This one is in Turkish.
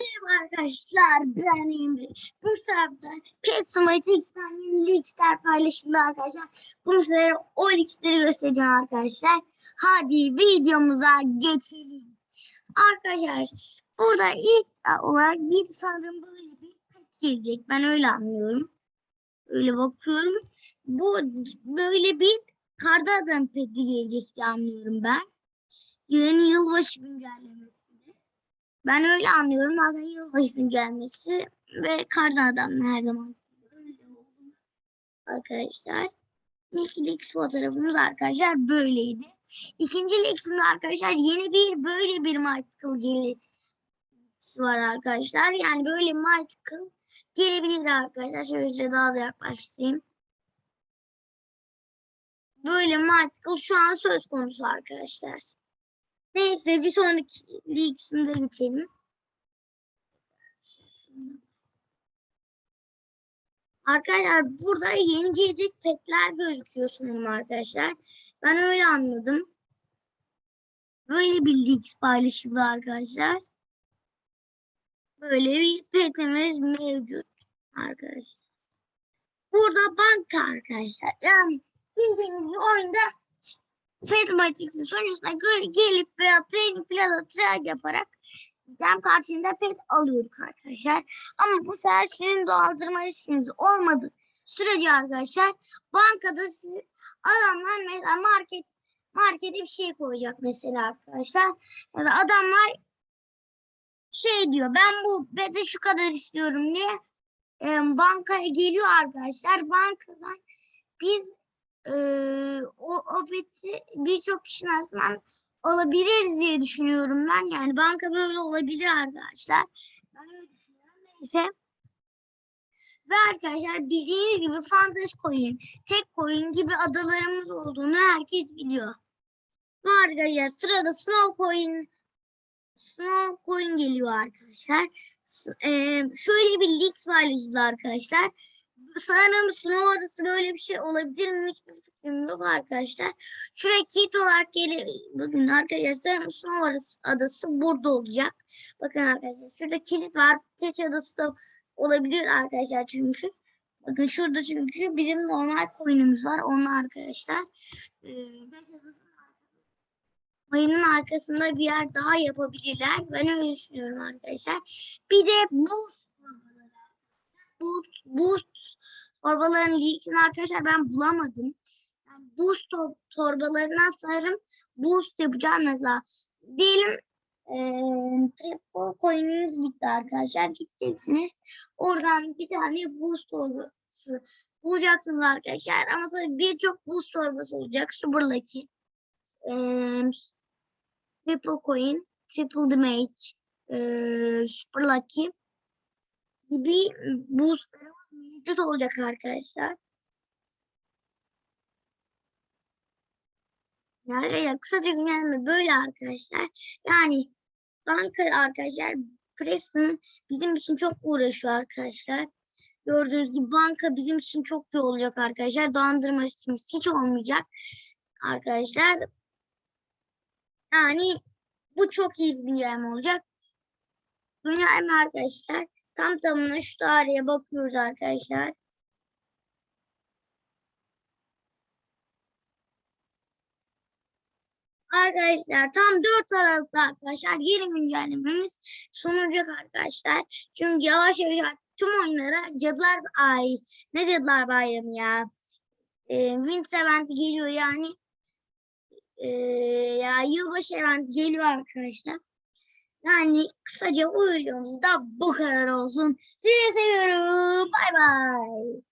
Merhaba arkadaşlar ben Emre. Bu sefer Pet Smite X'ten Leagues'ler paylaşıldı arkadaşlar. Bunu size o Leagues'leri göstereceğim arkadaşlar. Hadi videomuza geçelim. Arkadaşlar burada ilk olarak bir sanırım böyle bir pet gelecek. Ben öyle anlıyorum. Öyle bakıyorum. Bu böyle bir karda adam peti gelecek diye anlıyorum ben. Yeni yılbaşı güncellemesi. Ben öyle anlıyorum. Zaten yılbaşı güncellemesi ve kardan adam her zaman. Arkadaşlar. İlk Lex fotoğrafımız arkadaşlar böyleydi. İkinci Lex'imde arkadaşlar yeni bir böyle bir Michael geli var arkadaşlar. Yani böyle Michael gelebilir arkadaşlar. Şöyle daha da yaklaştırayım. Böyle Michael şu an söz konusu arkadaşlar. Neyse bir sonraki League'sinde geçelim. Arkadaşlar burada yeni gelecek petler gözüküyor sanırım arkadaşlar. Ben öyle anladım. Böyle bir Leagues paylaşıldı arkadaşlar. Böyle bir petimiz mevcut arkadaşlar. Burada banka arkadaşlar. Yani bildiğiniz oyunda Fed Matrix'in sonucunda gel- gelip veya training plaza trade yaparak dem karşılığında pet alıyorduk arkadaşlar. Ama bu sefer sizin dolandırma riskiniz olmadı sürece arkadaşlar bankada siz, adamlar mesela market markete bir şey koyacak mesela arkadaşlar. Mesela adamlar şey diyor ben bu peti şu kadar istiyorum diye e, bankaya geliyor arkadaşlar. Bankadan biz o, o peti birçok kişinin aslında alabiliriz diye düşünüyorum ben. Yani banka böyle olabilir arkadaşlar. Ben öyle düşünüyorum. Neyse. Ve arkadaşlar bildiğiniz gibi Fantasy Coin, Tek Coin gibi adalarımız olduğunu herkes biliyor. Ve arkadaşlar sırada Snow Coin Snow Coin geliyor arkadaşlar. Eee, şöyle bir leaks paylaşıldı arkadaşlar. Sanırım Snow Adası böyle bir şey olabilir mi? Hiçbir fikrim yok arkadaşlar. Şuraya kit olarak geliyor. Bakın arkadaşlar sanırım Snow Adası, adası burada olacak. Bakın arkadaşlar şurada kilit var. Teç adası da olabilir arkadaşlar çünkü. Bakın şurada çünkü bizim normal coin'imiz var. Onlar arkadaşlar. Adasının Mayının arkasında bir yer daha yapabilirler. Ben öyle düşünüyorum arkadaşlar. Bir de torbaları. Boost, boost torbaların linkini arkadaşlar ben bulamadım. Yani boost to- torbalarına sarım boost yapacağım mesela. Diyelim eee triple coin'iniz bitti arkadaşlar. Gideceksiniz. Oradan bir tane boost torbası bulacaksınız arkadaşlar. Ama tabii birçok boost torbası olacak. Super Lucky. Eee Triple Coin, Triple Damage, eee Super Lucky gibi boostlarımız mevcut olacak arkadaşlar. Yani ya kısaca güncelleme böyle arkadaşlar. Yani banka arkadaşlar Preston bizim için çok uğraşıyor arkadaşlar. Gördüğünüz gibi banka bizim için çok iyi olacak arkadaşlar. Dolandırma riskimiz hiç olmayacak arkadaşlar. Yani bu çok iyi bir güncelleme olacak. Güncelleme arkadaşlar. Tam tamına şu tarihe bakıyoruz arkadaşlar. Arkadaşlar tam 4 Aralık'ta arkadaşlar yeni güncellememiz sunulacak arkadaşlar. Çünkü yavaş yavaş tüm oyunlara Cadılar Ay ne Cadılar Bayramı ya. Ee, Winter Event geliyor yani. Ee, ya yılbaşı event geliyor arkadaşlar. Yani kısaca bu da bu kadar olsun. Sizi seviyorum. Bay bay.